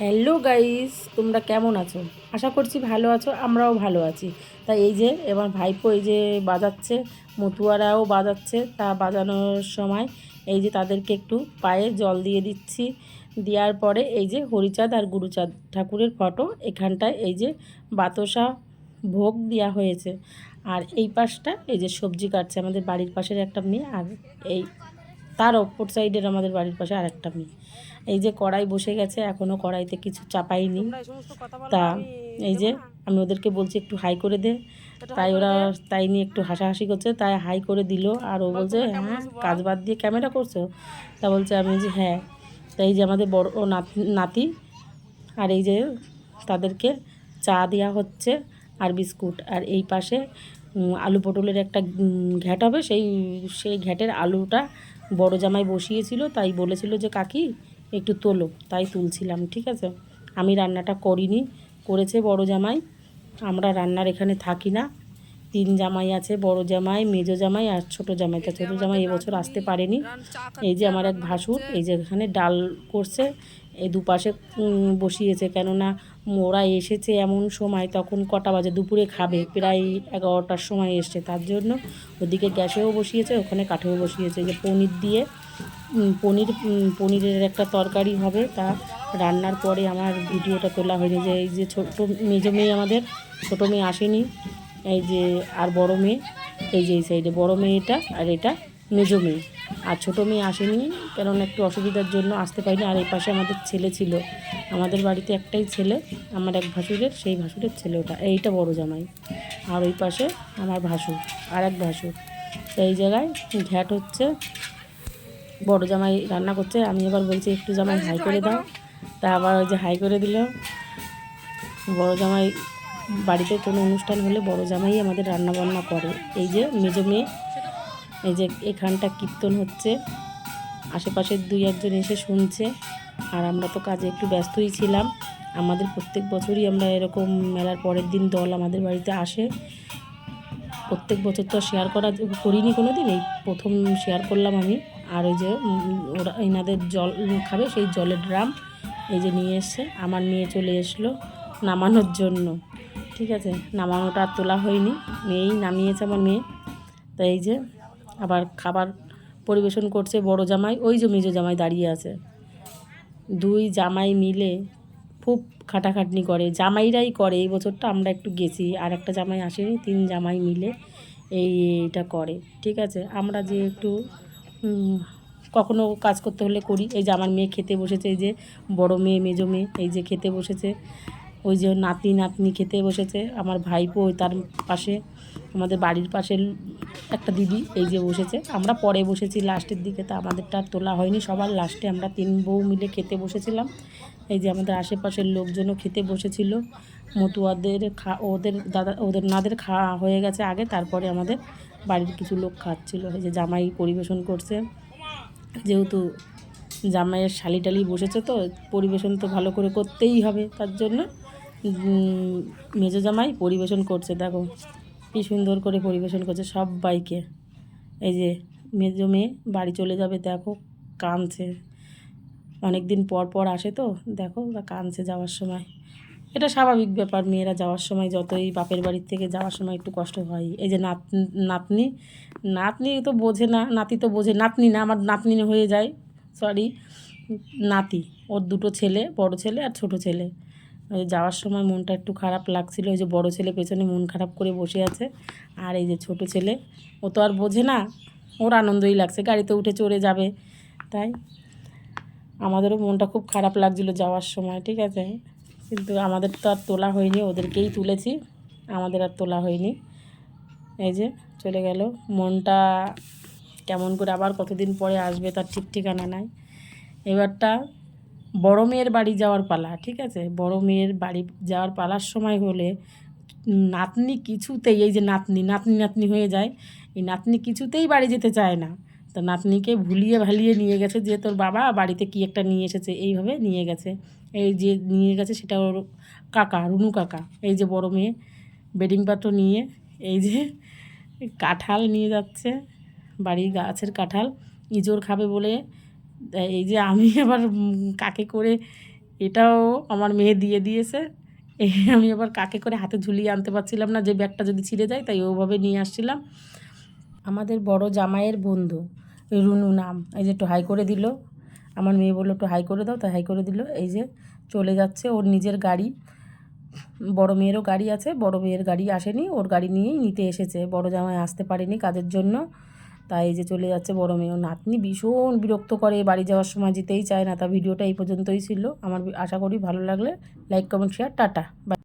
Hello guys, তোমরা কেমন আছো? আশা করছি ভালো আছো, আমরাও ভালো আছি। তা এই যে, এবার ভাইপো এই যে বাজাচ্ছে, মতুয়ারাও বাজাচ্ছে। তা বাজানোর সময় এই যে তাদেরকে একটু পায়ে জল দিয়ে দিচ্ছি। দেওয়ার পরে এই যে হরিচাঁদ আর গুরুচাঁদ ঠাকুরের ফটো, এখানটায় এই যে বাতসা ভোগ দেওয়া হয়েছে। আর এই পাশটা এই যে সবজি কাটছে, আমাদের বাড়ির পাশের একটা মেয়ে আর এই তার অপর সাইডের আমাদের বাড়ির পাশে আর একটা মেয়ে। এই যে কড়াই বসে গেছে এখনও কড়াইতে কিছু চাপাইনি তা এই যে আমি ওদেরকে বলছি একটু হাই করে দে। তাই ওরা তাই নিয়ে একটু হাসাহাসি করছে তাই হাই করে দিল। আর ও বলছে হ্যাঁ কাজ বাদ দিয়ে ক্যামেরা করছ? তা বলছে আমি যে হ্যাঁ। তাই যে আমাদের বড় নাতি আর এই যে তাদেরকে চা দেওয়া হচ্ছে আর বিস্কুট। আর এই পাশে আলু পটলের একটা ঘ্যাট হবে সেই সেই ঘ্যাটের আলুটা বড় জামাই বসিয়েছিল তাই বলেছিল যে কাকি একটু তোলো। তাই তুলছিলাম ঠিক আছে? আমি রান্নাটা করিনি করেছে বড় জামাই। আমরা রান্নার এখানে থাকি না। তিন জামাই আছে বড় জামাই মেজো জামাই আর ছোট জামাই। তা ছোটো জামাই এবছর আসতে পারেনি। এই যে আমার এক ভাসুর এই যে এখানে ডাল করছে এই দুপাশে বসিয়েছে। কেননা ওরা এসেছে এমন সময়, তখন কটা বাজে, দুপুরে খাবে, প্রায় এগারোটার সময় এসছে। তার জন্য ওদিকে গ্যাসেও বসিয়েছে, ওখানে কাঠেও বসিয়েছে। যে পনির দিয়ে পনির পনিরের একটা তরকারি হবে, তা রান্নার পরে আমার ভিডিওটা তোলা হয়নি। যে এই যে ছোটো মেজো মেয়ে আমাদের, ছোটো মেয়ে আসেনি, এই যে আর বড় মেয়ে, এই যে এই সাইডে বড় মেয়েটা আর এটা মেজো মেয়ে। আর ছোটো মেয়ে আসেনি কারণ একটু অসুবিধার জন্য আসতে পারিনি। আর এই পাশে আমাদের ছেলে ছিল আমাদের বাড়িতে একটাই ছেলে, আমার এক ভাসুরের, সেই ভাসুরের ছেলে ওটা, এইটা বড় জামাই। আর ওই পাশে আমার ভাসুর আর এক ভাসুর। এই জায়গায় ঘ্যাট হচ্ছে, বড় জামাই রান্না করছে। আমি এবার বলছি, একটু জামাই হাই করে দাও। তা আবার ওই যে হাই করে দিল। বড় জামাই, বাড়িতে কোনো অনুষ্ঠান হলে বড় জামাই আমাদের রান্না বান্না করে। এই যে মেজো মেয়ে, এই যে এখানটা কীর্তন হচ্ছে। আশেপাশের দুই একজন এসে শুনছে। আর আমরা তো কাজে একটু ব্যস্তই ছিলাম। আমাদের প্রত্যেক বছরই আমরা এরকম মেলার পরের দিন দল আমাদের বাড়িতে আসে। প্রত্যেক বছর তো শেয়ার করা করিনি কোনো দিন এই প্রথম শেয়ার করলাম আমি। আর ওই যে ওরা, এনাদের জল খাবে, সেই জলের ড্রাম এই যে নিয়ে এসছে, আমার নিয়ে চলে এসলো নামানোর জন্য। ঠিক আছে, নামানোটা আর তোলা হয়নি, মেয়েই নামিয়েছে আমার মেয়ে। তো এই যে, আবার খাবার পরিবেশন করছে বড় জামাই, ওই যে মেজো জামাই দাঁড়িয়ে আছে। দুই জামাই মিলে খুব খাটাখাটনি করে। জামাইরাই করে, এই বছরটা আমরা একটু গেছি, আর একটা জামাই আসেনি, তিন জামাই মিলে এই এটা করে, ঠিক আছে? আমরা যে একটু কখনো কাজ করতে হলে করি। এই যে আমার মেয়ে খেতে বসেছে, এই যে বড় মেয়ে, মেজো মেয়ে, এই যে খেতে বসেছে, ওই যে নাতি নাতনি খেতে বসেছে, আমার ভাইপো তার পাশে আমাদের বাড়ির পাশের একটা দিদি এই যে বসেছে। আমরা পরে বসেছি লাস্টের দিকে, তা আমাদেরটা আর তোলা হয়নি। সবার লাস্টে আমরা তিন বউ মিলে খেতে বসেছিলাম। এই যে আমাদের আশেপাশের লোকজনও খেতে বসেছিল। মতুয়াদের খা, ওদের দাদা, ওদের নাদের খাওয়া হয়ে গেছে আগে, তারপরে আমাদের বাড়ির কিছু লোক খাচ্ছিল। এই যে জামাই পরিবেশন করছে। যেহেতু জামাইয়ের শালি টালি বসেছে তো, পরিবেশন তো ভালো করে করতেই হবে, তার জন্য মেজো জামাই পরিবেশন করছে, দেখো। কি সুন্দর করে পরিবেশন করছে সব বাইকে। এই যে মেজো মেয়ে বাড়ি চলে যাবে, দেখো কাঁদছে। অনেক দিন পর পর আসে তো, দেখো কাঁদছে যাওয়ার সময়। এটা স্বাভাবিক ব্যাপার, মেয়েরা যাওয়ার সময় যতই বাপের বাড়ির থেকে যাওয়ার সময় একটু কষ্ট হয়। এই যে নাত, নাতনি নাতনি তো বোঝে না, নাতি তো বোঝে, নাতনি না, আমার নাতনি হয়ে যায় সরি নাতি। ওর দুটো ছেলে, বড় ছেলে আর ছোট ছেলে। যাওয়ার সময় মনটা একটু খারাপ লাগছিল, ওই যে বড় ছেলে পেছনে মন খারাপ করে বসে আছে। আর এই যে ছোট ছেলে, ও তো আর বোঝে না, ওর আনন্দই লাগছে, গাড়িতে উঠে চড়ে যাবে, তাই। আমাদেরও মনটা খুব খারাপ লাগছিল যাওয়ার সময়, ঠিক আছে। কিন্তু আমাদের তো আর তোলা হয়নি, ওদেরকেই তুলেছি, আমাদের আর তোলা হয়নি। এই যে চলে গেল, মনটা কেমন করে আবার কতদিন পরে আসবে তার ঠিক ঠিকানা নাই। এবারটা বড় মেয়ের বাড়ি যাওয়ার পালা, ঠিক আছে? বড় মেয়ের বাড়ি যাওয়ার পালার সময় হলে নাতনি কিছুতেই, এই যে নাতনি নাতনি নাতনি হয়ে যায়, এই নাতনি কিছুতেই বাড়ি যেতে চায় না। তো নাতনিকে ভুলিয়ে ভালিয়ে নিয়ে গেছে যে, তোর বাবা বাড়িতে কি একটা নিয়ে এসেছে? এইভাবে নিয়ে গেছে। এই যে নিয়ে গেছে সেটা ওর কাকা, রুনু কাকা। এই যে বড় মেয়ে বেডিং পাত্র নিয়ে, এই যে কাঁঠাল নিয়ে যাচ্ছে, বাড়ির গাছের কাঁঠাল ইঁচড় খাবে বলে এই যে আমি আবার কাকে করে এটাও আমার মেয়ে দিয়ে দিয়েছে। আমি আবার কাকে করে হাতে ঝুলিয়ে আনতে পারছিলাম না, যে ব্যাগটা যদি ছিঁড়ে যায় তাই ওভাবে নিয়ে আসছিলাম। আমাদের বড় জামাইয়ের বন্ধু, রুনু নাম, এই যে একটু হাই করে দিল। আমার মেয়ে বলল, একটু হাই করে দাও। তাই হাই করে দিল। এই যে চলে যাচ্ছে ওর নিজের গাড়ি। বড় মেয়েরও গাড়ি আছে, বড় মেয়ের গাড়ি আসেনি, ওর গাড়ি নিয়েই নিতে এসেছে। বড় জামাই আসতে পারেনি কাজের জন্য। তাই এই যে চলে যাচ্ছে বড় ও নাতনি ভীষণ বিরক্ত করে, বাড়ি যাওয়ার সময় যেতেই চায় না। তা ভিডিওটা এই পর্যন্তই ছিল। আমার আশা করি ভালো লাগলে like comment share tata. By